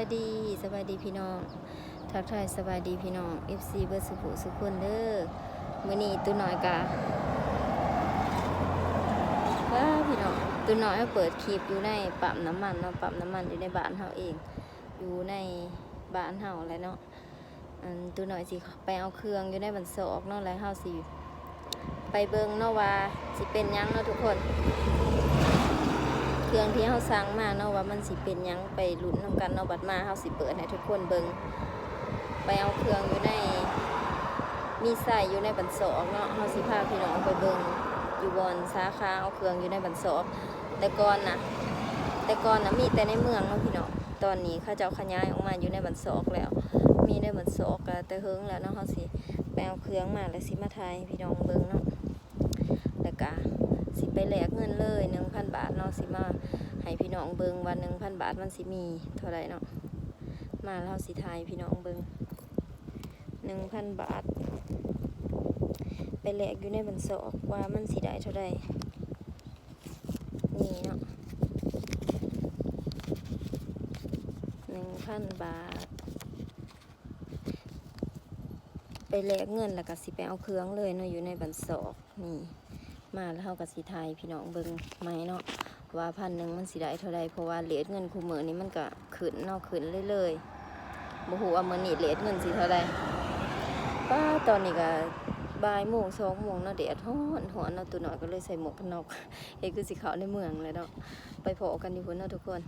ายดีสบายดีพี่น้อง ทักทายสบายดีพี่น้อง FC เบอร์สุขุสุขคนเด้อมื้อนี้ตัวน้อยกะว้าพี่น้องตัวน้อยเปิดคลิปอยู่ในปั๊มน้ำมันเนาะปั๊มน้ำมันอยู่ในบ้านเฮาเอง อยู่ในบ้านเฮาแล้วเนาะอันตัวน้อยสิไปเอาเครื่องอยู่ในบันโซอกเนาะแล้วเฮาสิไปเบิ่งเนาะว่าสิเป็นยังเนาะทุกคน เครื่องที่เฮาสั่งมาเนาะว่ามันสิเป็นยังไปลุ้นนำกันเนาะบัดมาเฮาสิเปิดให้ทุกคนเบิ่งไปเอาเครื่องอยู่ในมีใส่อยู่ในบันสอกเนาะเฮาสิพาพี่น้องไปเบิ่งอยู่บอนสาขาเอาเครื่องอยู่ในบันสอกแต่ก่อนนะแต่ก่อนนะมีแต่ในเมืองเนาะพี่น้องตอนนี้เขาเจ้าขยายออกมาอยู่ในบันสอกแล้ว มีในบันสอกแต่เฮิงแล้วเนาะเฮาสิไปเอาเครื่องมาแล้วสิมาถ่ายพี่น้องเบิ่งเนาะแล้วก็ สิไปแลกเงินเลย1,000บาทเนาะสิมาให้พี่น้องเบิงว่า1,000บาทมันสิมีเท่าไหร่เนาะมาแล้วเฮาสิถ่ายพี่น้องเบิ่ง1,000บาท ไปแลกอยู่ในบันสอกว่ามันสิได้เท่าใดนี่เนาะหนึ่งพันบาท ไปแลกเงินแล้วก็สิไปเอาเครื่องเลยเนาะอยู่ในบันสอกนี่ มาแล้วเขาก็สิทายพี่น้องเบิ่งไหมเนาะว่าพันหนึ่งมันสิได้เท่าใดเพราะว่าเลทเงินคู่มือนี้มันก็ขึ้นเนาะขึ้นเรื่อยๆบ่ฮู้ว่ามื้อนี้เลทเงินสิเท่าใดป้าตอนนี้ก็บ่ายโมงสองโมงเนาะแดดร้อนหัวเนาะตัวหน่อยก็เลยใส่หมวกกันน็อกเอ้คือสิเขาในเมืองเลยเนาะไปพอกันอยู่พุ่นเนาะทุกคน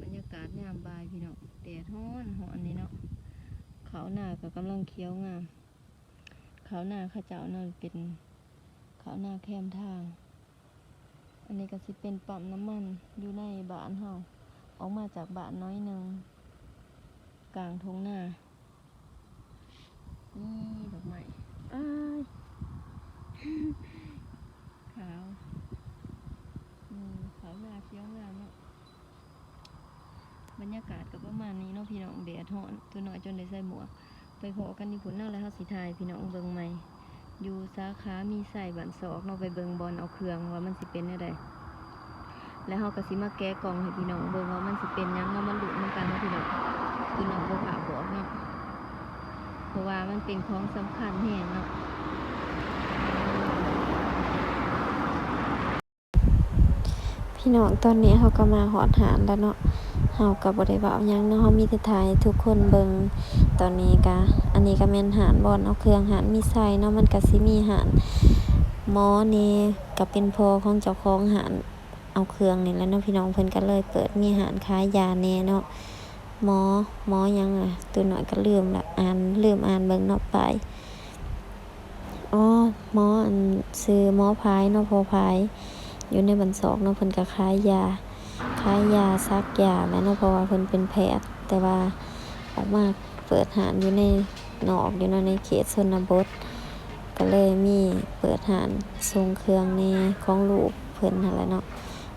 บรรยากาศยามบ่ายพี่น้องแดดร้อนหอนนี่เนาะเขาหน้าก็กำลังเคี้ยวงาม เขาหน้าข้าเจ้าเนาะเป็นเขาหน้าแคมทาง อันนี้ก็สิเป็นปั๊มน้ำมันอยู่ในบ้านเฮาออกมาจากบ้านน้อยหนึ่งกลางทุ่งนานี่ดอกไม้อ้ายขาวอืมขาวงาเขียวงามเนาะบรรยากาศก็ประมาณนี้เนาะพี่น้องแดดร้อนตัวน้อยจนได้ใส่หมวก ไปพอกันที่ผลเนาะและเฮาสิทายพี่น้องเบิงใหม่อยู่สาขามีใส่บันศอกเนาไปเบิงบอลเอาเครื่องว่ามันสิเป็นได้ใดแล้วเฮาก็สิมาแก้กล่องให้พี่น้องเบิงว่ามันสิเป็นยังเนามันหลุดมันกันนาะพี่น้องพี่น้องบ่ผ่าบอกเนาะเพราะว่ามันเป็นของสำคัญแห่งเนาะ พี่น้องตอนนี้เขาก็มาหอดหานแล้วเนาะเขากับบริบาลยังเนาะเขามีแต่ถ่ายทุกคนเบิงตอนนี้กะอันนี้ก็แม่นหานบอลเอาเครื่องหานมีใส่เนาะมันก็สิมีหานหมอเน่ก็เป็นพอของเจ้าของหานเอาเครื่องนี่แล้วเนาะพี่น้องเพิ่นก็เลยเปิดมีหานขายยาแน่เนาะหมอหมอยังอะตัวหน่อยก็ลืมละอ่านลืมอ่านเบิ่งเนอกไปอ๋อหมออันซื้อหมอพายเนาะพอพาย อยู่ในบันสอกเนาะเพิ่นก็ขายยาขายยาซักยาแหล้วเนาะเพราะว่าเพิ่นเป็นแพทย์แต่ว่าออกมาเปิดหานอยู่ในนอกอยู่เนาะในเขตชนบท ก็เลยมีเปิดหานทรงเครื่องในของลูกเพิ่นนั่นแหละเนาะ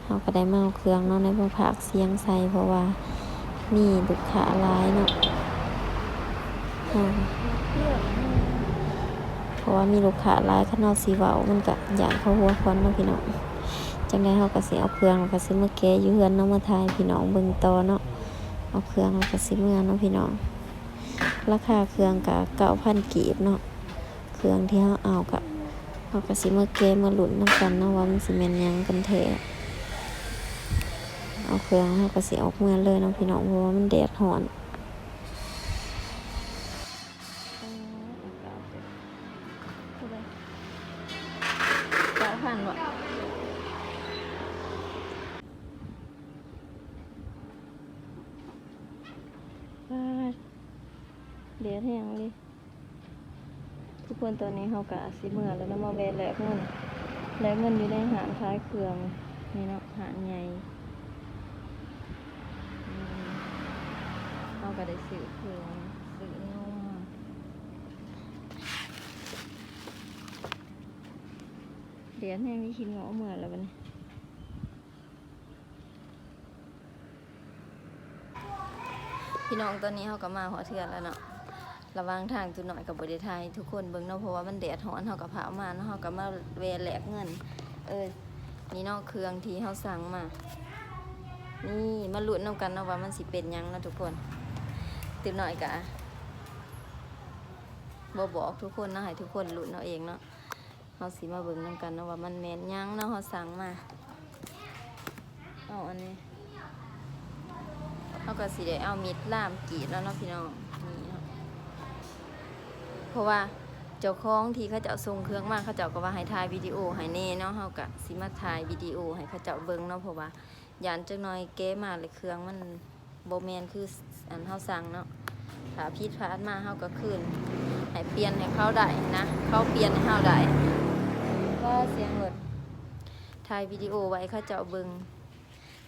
เฮาก็ได้มาเอาเครื่องเนาะในบ่ภาคเสียงใส่เพราะว่ามีลูกค้าหลายเนาะเพราะว่ามีลูกค้าหลายข้างนอกสีเว้ามันก็อย่างเขาหัวควันเนาะพี่น้อง จังได้เฮาก็สิเอาเครื่องแล้วก็สิมาแกะอยู่เฮือนเนาะมาทายพี่น้องเบิ่งต่อเนาะเอาเครื่องแล้วก็สิเมื่อเนาะพี่น้อง ราคาเครื่องก็9,000กีบเนาะเครื่องที่เฮาเอาก็เฮาก็สิมาแกะมาลุ้นนำกันเนาะว่ามันสิแม่นหยังกันแท้เอาเครื่องให้ก็สิออกเมื่อเลยเนาะพี่น้องเพราะว่ามันแดดร้อนากะสิเมื่อแล้วเนาะมาแวะแลกเงินแลกเงินอยู่ในหารคล้ายเครื่องนี่เนาะหารใหญ่อืมเราก็ได้ซื้อเครื่องซื้อนมเดี๋ยวให้มีคิดเงาะเหมือนแล้วบัดนี้พี่น้องตอนนี้เขาก็มาหัวเทือนแล้วเนาะ ระว่างทางจุดหน่อยกับบริไทยทุกคนเบิ่งเนาะเพราะว่ามันแดดร้อนเขากับพามาเนาะเขาก็มาแวะแลกเงิน เออนี่เนาะเครื่องที่เขาสั่งมา นี่มาลุ้นนำกันเนาะว่ามันสิเป็นยังเนาะทุกคนตื่นหน่อยกะบ่บอกทุกคนเนาะให้ทุกคนลุ้นเอาเองเนาะเฮาสิมาเบิ่งนำกันเนาะว่ามันแม่นยังเนาะเฮาสั่งมาเอาอันนี้เฮาก็สิได้เอามีดล่ามกีดแล้วเนาะพี่น้อง เพราะว่าเจ้าของที่เขาเจ้าส่งเครื่องมาเขาเจ้าก็ว่าให้ถ่ายวิดีโอให้แน่เนาะเฮาก็สิมาถ่ายวิดีโอให้เขาเจ้าเบิ่งเนาะเพราะว่ายานจักหน่อยเก้มาเลยเครื่องมันโบแมนคืออันเฮาสั่งเนาะถ้าผิดพลาดมาเฮาก็คืนให้เปลี่ยนให้เขาได้นะ เขาเปลี่ยนให้เฮาได้ก็เสียงรถถ่ายวิดีโอไว้เขาเจ้าเบิ่ง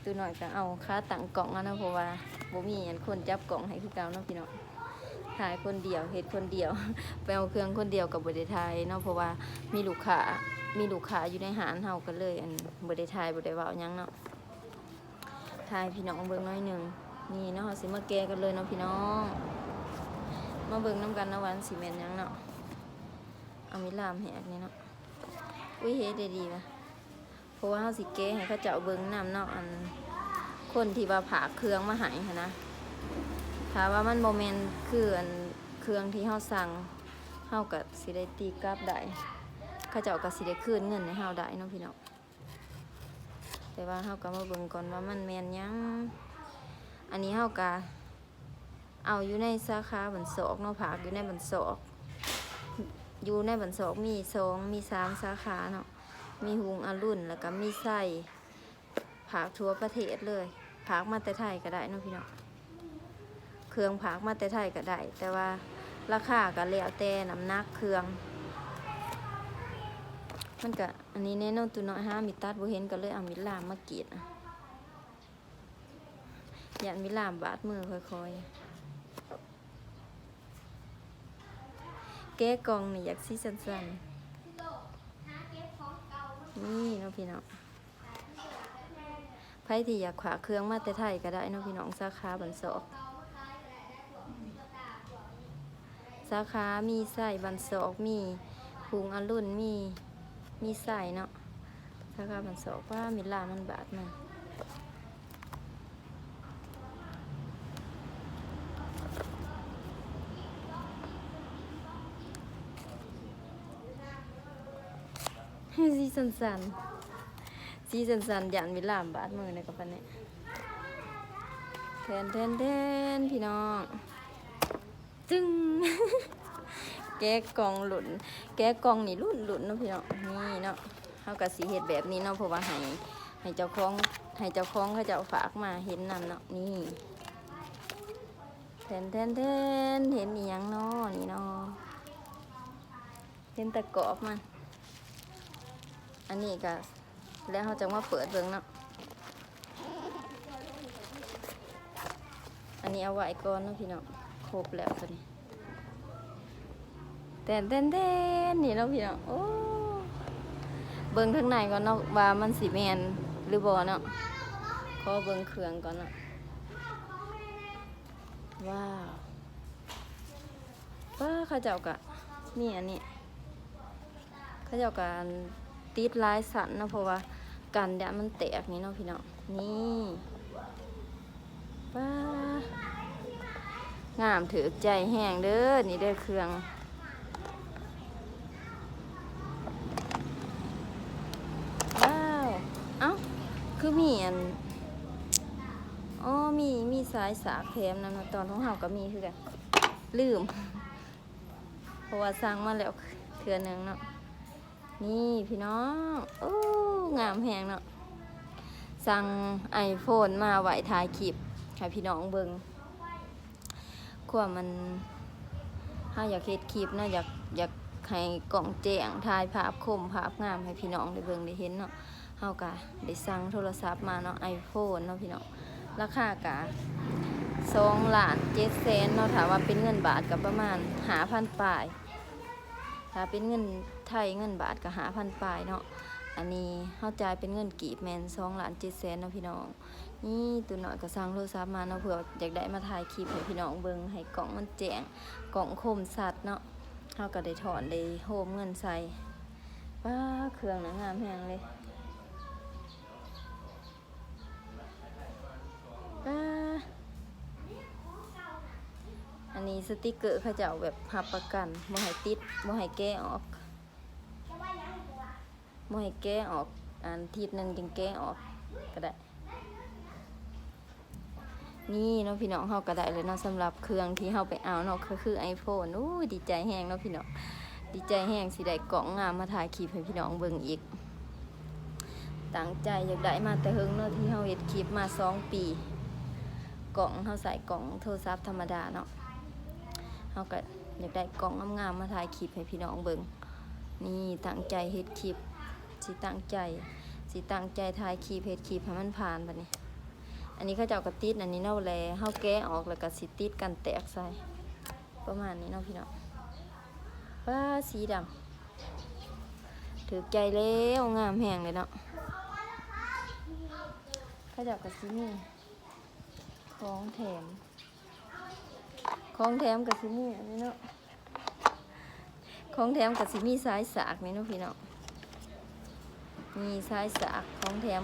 ตัวหน่อยก็เอาค่าตั้งกล่องแล้วนะเพราะว่าบ่มีอันคนจับกล่องให้คือเก่าเนาะพี่น้อง ถ่ายคนเดียวเฮ็ดคนเดียว ไปเอาเครื่องคนเดียวกับบ่ได้ถ่ายเนาะเพราะว่ามีลูกค้ามีลูกค้าอยู่ในหานเฮาก็เลย อันบ่ได้ถ่ายบ่ได้เว้ายังเนาะทายพี่น้องเบิ่งน้อยหนึ่งนี่เนาะสิมาแกะกันเลยเนาะพี่น้อง มาเบิ่งน้ำกันนะวันสีเมนยังเนาะเอามิลามแหกนี่เนาะอุ้ยเฮ็ดได้ดีปะเพราะว่าเฮาสิแกะให้เขาเจ้าเบิ่งน้ำเนาะอันคนที่ว่าผ่าเครื่องมาหายนะ ถ้าว่ามันโมเมนต์คืออันเครื่องที่เฮาสั่งเฮาก็สิได้ตีกลับได้เขาเจ้าก็สิได้คืนเงินให้เฮาได้เนาะพี่น้องแต่ว่าเฮาก็มาเบิ่งก่อนว่ามันแมนยังอันนี้เฮาก็เอาอยู่ในสาขาบันศอกเนาะผักอยู่ในบันศอกอยู่ในบันศอกมีสองมีสามสาขาเนาะมีหุงอรุณแล้วก็มีไส้ผักทั่วประเทศเลยผักมาแต่ไทยก็ได้เนาะพี่เนาะ เครื่องผักมาแต่ไทยก็ได้ แต่ว่าราคาก็แล้วแต่น้ำหนักเครื่อง มันก็อันนี้แน่นอนตัวน้อยห้ามิตัดบ่เห็นก็เลยเอามิลามมากรีดอยันมิลามบาดมือค่อยๆแก้กองนี่อยากซีสั้นๆนี่เนาะพี่น้องไผที่อยากขวาเครื่องมาแต่ไทยก็ได้เนาะพี่น้องสาขาบันศอก สาขา มีไส้บันศอกมีพุงอรุณมี มีใส่เนาะสาขาบันสอกว่ามิลามันบาทมันสีสันสันสีสันสันยันมิลามบาทมือในกับปันเนี่ยแทนแทนแทนพี่น้อง จึงแก้กองหลุนแก้กองนี่หลุนหลุนเนาะพี่เนาะนี่เนาะเขากับสีเห็ดแบบนี้เนาะเพราะว่าให้ให้เจ้าของให้เจ้าของเขาจะเอาฝากมาเห็นนำเนาะนี่แทนแทนแทนเห็นอีหยังเนาะนี่เนาะเห็นแตะกอบมันอันนี้ก็แล้วเขาจะมาเปิดเบิ่งเนาะอันนี้เอาไว้ก่อนเนาะพี่เนาะ ครบแล้วตัวนี้เต้นเต้นเต้นนี่เนาะพี่เนาะโอ้เบิ่งข้างในก่อนเนาะว่ามันสีแมนหรือบ่เนาะขอเบิ่งเครื่องก่อนเนาะว้าวว้าข้าเจ้ากะนี่อันนี้ข้าเจ้ากะติดลายสันนะเพราะว่ากันแดดมันแตกนี่เนาะพี่เนาะนี่ว้า งามถือใจแห้งเด้อนี่เด้อเครื่องว้าวเอ้าคือมีอันอ๋อมีมีสายสากแถมนำมาตอนของเฮาก็มีคือกันลืม เพราะว่าสั่งมาแล้วเทื่อนึงเนาะนี่พี่น้องโอ้งามแหงเนาะสั่งไอโฟนมาไหวถ่ายคลิปให้พี่น้องเบิง ความมันถ้าอยากเฮ็ดคลิปเนาะอยากอยากให้กล่องแจ้งถ่ายภาพคมภาพงามให้พี่น้องได้เบิ่งได้เห็นเนาะเฮากะได้สั่งโทรศัพท์มาเนาะไอโฟนเนาะพี่น้องราคากะสองล้านเจ็ดแสนเนาะถามว่าเป็นเงินบาทก็ประมาณหาพันปลาย ถ้าเป็นเงินไทยเงินบาทก็หาพันปลายเนาะอันนี้เข้าใจายเป็นเงินกีบแมนสองล้านเจ็ดแสนเนาะพี่น้อง นี่ตัวหน่อยก็สร้างโทรศัพท์มาเนาะเผื่ออยากได้มาถ่ายคลิปให้พี่น้องเบิ่งให้กล่องมันแจ้งกล่องคมสัตว์เนาะเขาก็ได้ถอนได้โฮมเงินใส่ว้าเครื่องนะงามแหงเลยอันนี้สติกเกอร์เขาจะเอาแบบพับประกันโมให้ติดบ่ให้แก้ออกโมให้แก้ออก อันทิดนั่นจึงแก้ออกก็ได้ นี่เนาะพี่น้องเฮาก็ได้เลยเนาะสำหรับเครื่องที่เฮาไปเอาเนาะก็คือ iPhone อู้ดีใจแฮงเนาะพี่น้องดีใจแฮงสิได้กล่องงามมาถ่ายคลิปให้พี่น้องเบิ่งอีกตั้งใจอยากได้มาแต่เฮิงเนาะที่เฮาเฮ็ดคลิปมาสองปีกล่องเฮาใส่กล่องโทรศัพท์ธรรมดาเนาะเฮาก็อยากได้กล่องงามๆมาถ่ายคลิปให้พี่น้องเบิ่งนี่ตั้งใจเฮ็ดคลิปสิตั้งใจสิตั้งใจถ่ายคลิปเฮ็ดคลิปให้มันผ่านบัดนี้ อันนี้เขาเจ้ากระติดอันนี้เน่าแลเฮาแกะออกแล้วก็สิติดกันแตกใส่ ประมาณนี้เนาะพี่เน้องว้าสีดำถือใจแล้วงามแหงเลยเนาะเขาเจ้ากระสิมีของแถม ของแถมกับสิมีอันนี้เนาะของแถมกับสิมี่สายสากนี่เนาะพี่เน้องมีสายสากของแถม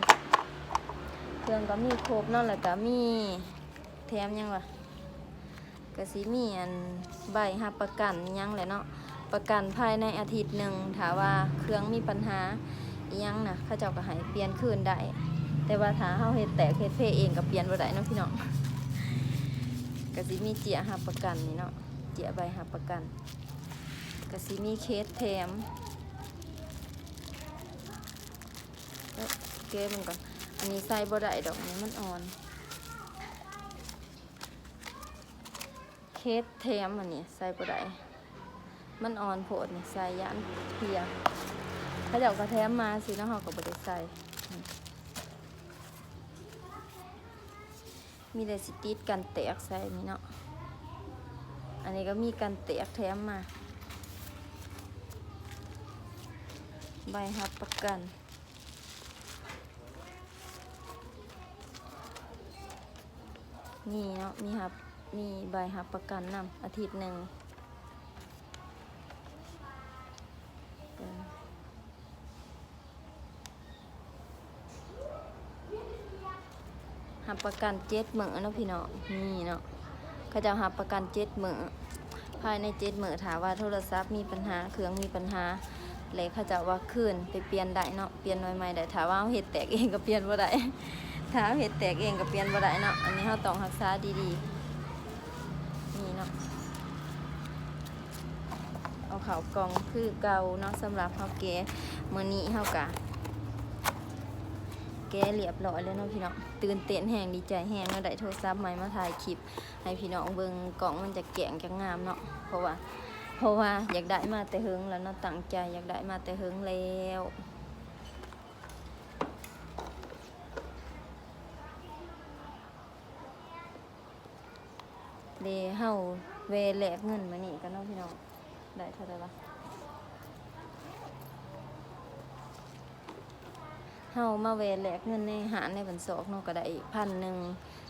เครื่องก็มีครบเนาะแล้วก็มีแถมยังวะก็สิมีอันใบหับประกันยังแหละเนาะประกันภายในอาทิตย์หนึ่งถ้าว่าเครื่องมีปัญหายังนะเขาเจ้าก็ให้เปลี่ยนคืนได้แต่ว่าถ้าเฮาเฮ็ดแตกเฮ็ดเพเองก็เปลี่ยนบ่ได้เนาะพี่น้องก็สิมีเจียหับประกันนี่เนาะเจียใบหับประกันก็สิมีเคสแถมเอ้ยเก็บมันก่อน อันนี้ใส่บ่ได้ดอกนี้มันอ่อน เคสแถมอันนี้ใส่บ่ได้มันอ่อนโพดนี่ใส่ยานเพียถ้าเดี๋ยวก็แถมมาสินาะเฮาก็บ่ได้ใส่มีแต่สิติดกันแตกใส่นี่เนาะ อันนี้ก็มีกันแตกแถมมา ใบหับประกัน นี่เนาะมีครับมีใบหับประกันนำอาทิตย์หนึ่งหับประกันเจ็ดหมื่นเนาะพี่เนาะนี่เนาะเขาจะหับประกันเจ็ดหมื่นภายในเจ็ดหมื่นถามว่าโทรศัพท์มีปัญหาเครื่องมีปัญหาเลยเขาจะว่าคืนไปเปลี่ยนได้เนาะเปลี่ยนหน่ใหม่ได้ถามว่าเห็ดแตกเองก็เปลี่ยนบ่ได้ ถ้าเห็ดแตกเองก็เปลี่ยนบ่ได้เนาะ อันนี้เราต้องรักษาดีๆ นี่เนาะ เอาเขากองคือเก่าเนาะสำหรับเฮาแกะมื้อนี้เฮากะแกะเรียบร้อยแล้วเนาะพี่น้อง ตื่นเต้นแฮงดีใจแฮงเนาะได้โทรศัพท์ใหม่มาถ่ายคลิป ให้พี่น้องเบิ่งกล่องมันจะแกะงจะงามเนาะ เพราะว่า เพราะว่าอยากได้มาแต่เฮิงแล้วเนาะตั้งใจอยากได้มาแต่เฮิงแล้ว เดเฮาเวแลกเงินมานี่กันเนาะพี่น้องได้เท่าไหร่ละเฮามาเวแลกเงินในหารในบันซอกเนาะก็ได้พันหนึ่ง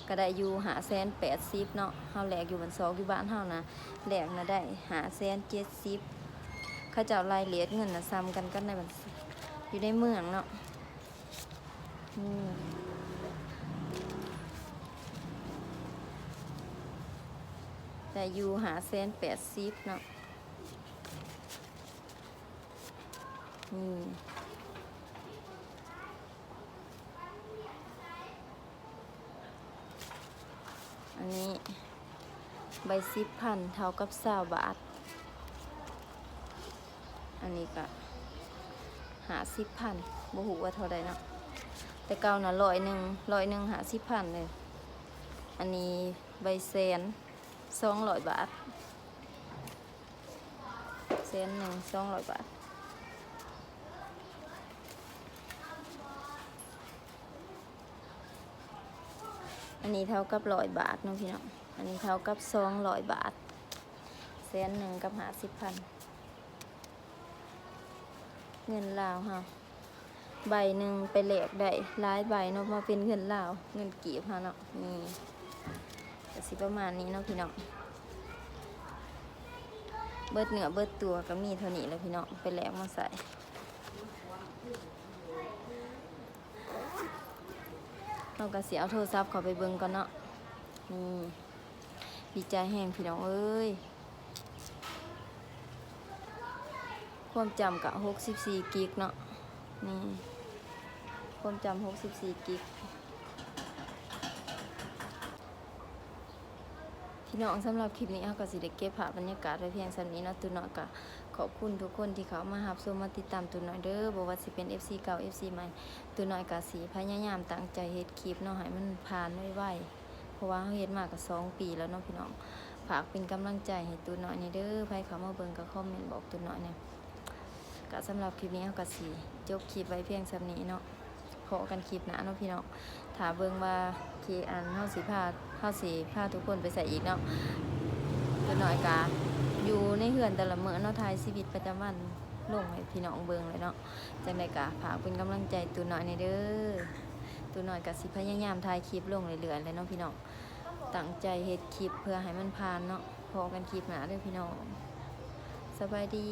ก็ได้อยู่หาแสนแปดสิบเนาะเฮาแลกอยู่บันซอกอยู่บ้านเฮานะแลกนะได้หาแสนเจ็ดสิบเขาเจ้ารายละเอียดเงินนะซ้ำกันกันในบันอยู่ในเมืองเนาะอืม แต่อยู่หาเซนแปดสิบเนาะนี่อันนี้ใบสิบพันเท่ากับสาวบาท อันนี้ก็หาสิบพันบ่หูว่าเท่าใดเนาะแต่เก่านะร้อยหนึ่งร้อยหนึ่งหาสิบพันเลย อันนี้ใบแสน สองร้อยบาทเส้นหนึ่งสองร้อยบาทอันนี้เท่ากับร้อยบาทน้องพี่น้องอันนี้เท่ากับสองร้อยบาทเส้นหนึ่งกับหาสิบพันเงินลาวค่ะใบหนึ่งไปแลกได้หลายใบเนาะมาเป็นเงินลาว เงินกีบค่ะเนาะนี่ ก็สิประมาณนี้เนาะพี่น้องเบิดเนื้อเบิดตัวก็มีเท่านี้แล้วพี่น้องไปแลกมาใส่เราก็เสียเอาโทรศัพท์เขาไปเบิ่งก่อนเนาะนี่ดีใจแห้งพี่น้องเอ้ยความจำกะ64 กิกเนาะนี่ความจำ64 กิก พี่น้องสำหรับคลิปนี้เอาก็สิได้เก็บภาพบรรยากาศไว้เพียงส่ำนี้เนาะตุนเนาะก็ขอบคุณทุกคนที่เขามารับชมมาติดตามตุนเนาะเด้อบ่ว่าสิเป็น FC เก่า FC ใหม่ตุนเนาะก็สิพยายามตั้งใจเฮ็ดคลิปเนาะให้มันผ่านไวๆเพราะว่าเฮาเฮ็ดมาก็สองปีแล้วเนาะพี่น้องฝากเป็นกำลังใจให้ตุนเนาะนี่เด้อใครเขามาเบิ่งก็คอมเมนต์บอกตุนเนาะเนี่ยก็สำหรับคลิปนี้เอาก็สิจบคลิปไว้เพียงส่ำนี้เนาะ พอกันคลิปหน้าเนาะพี่น้องถ้าเบิ่งว่าคลิปอันเฮาสิพาเฮาสิพาทุกคนไปใส่อีกเนาะตัวน้อยกาอยู่ในเหือนแต่ละเมื่อเนาะทายชีวิตประจำวันลงให้พี่น้องเบิงเลยเนาะจังไดกะฝากเป็นกำลังใจตัวน้อยในเด้อตัวน้อยกะสิพยายามถ่ายคลิปลงเรื่อยๆเลยเนาะพี่น้องตั้งใจเฮ็ดคลิปเพื่อให้มันผ่านเนาะพอกันคลิปหนาเด้อพี่น้องสบายดี